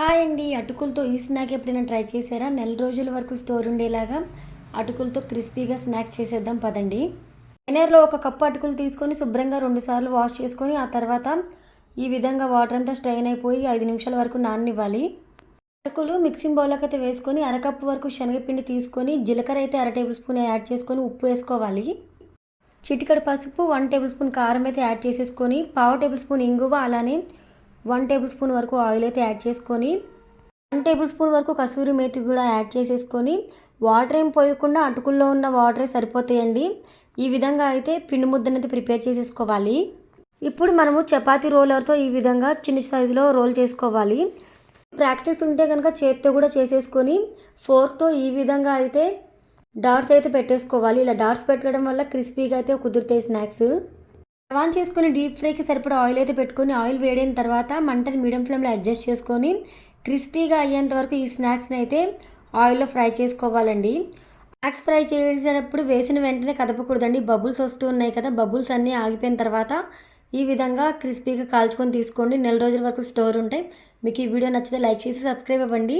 Hi అండి అటుకులతో ఈ స్నాక్ ఎప్పుడైనా ట్రై చేశారా? నెల రోజుల వరకు స్టోర్ ఉండేలాగా అటుకులతో క్రిస్పీగా స్నాక్స్ చేసేద్దాం పదండి. ఎనర్లో ఒక కప్పు అటుకులు తీసుకొని శుభ్రంగా రెండుసార్లు వాష్ చేసుకొని ఆ తర్వాత ఈ విధంగా వాటర్ అంతా స్ట్రెయిన్ అయిపోయి ఐదు నిమిషాల వరకు నాననివ్వాలి. అటుకులు మిక్సింగ్ బౌల్లోకి అయితే వేసుకొని అరకప్పు వరకు శనగపిండి తీసుకొని జీలకర్ర అయితే అర టేబుల్ స్పూన్ యాడ్ చేసుకొని ఉప్పు వేసుకోవాలి. చిటికడ పసుపు వన్ టేబుల్ స్పూన్ కారం అయితే యాడ్ చేసేసుకొని పావు టేబుల్ స్పూన్ ఇంగువ అలానే వన్ టేబుల్ స్పూన్ వరకు ఆయిల్ అయితే యాడ్ చేసుకొని వన్ టేబుల్ స్పూన్ వరకు కసూరి మేతి కూడా యాడ్ చేసేసుకొని వాటర్ ఏం పోయకుండా అటుకుల్లో ఉన్న వాటరే సరిపోతాయండి. ఈ విధంగా అయితే పిండి ముద్దనైతే ప్రిపేర్ చేసేసుకోవాలి. ఇప్పుడు మనము చపాతీ రోలర్తో ఈ విధంగా చిన్న సైజులో రోల్ చేసుకోవాలి. ప్రాక్టీస్ ఉంటే కనుక చేత్తో కూడా చేసేసుకొని ఫోర్క్తో ఈ విధంగా అయితే డాట్స్ అయితే పెట్టేసుకోవాలి. ఇలా డాట్స్ పెట్టడం వల్ల క్రిస్పీగా అయితే కుదురుతాయి స్నాక్స్. ఆన్ చేసుకుని డీప్ ఫ్రైకి సరిపడా ఆయిల్ అయితే పెట్టుకొని ఆయిల్ వేడైన తర్వాత మంటని మీడియం ఫ్లేమ్లో అడ్జస్ట్ చేసుకొని క్రిస్పీగా అయ్యేంత వరకు ఈ స్నాక్స్ని అయితే ఆయిల్లో ఫ్రై చేసుకోవాలండి. స్నాక్స్ ఫ్రై చేసేటప్పుడు వేసిన వెంటనే కదపకూడదండి. బబుల్స్ వస్తూ ఉన్నాయి కదా బబుల్స్ అన్నీ ఆగిపోయిన తర్వాత ఈ విధంగా క్రిస్పీగా కాల్చుకొని తీసుకోండి. నెల రోజుల వరకు స్టోర్ ఉంటాయి మీకు ఈ వీడియో నచ్చితే లైక్ చేసి సబ్స్క్రైబ్ అవ్వండి.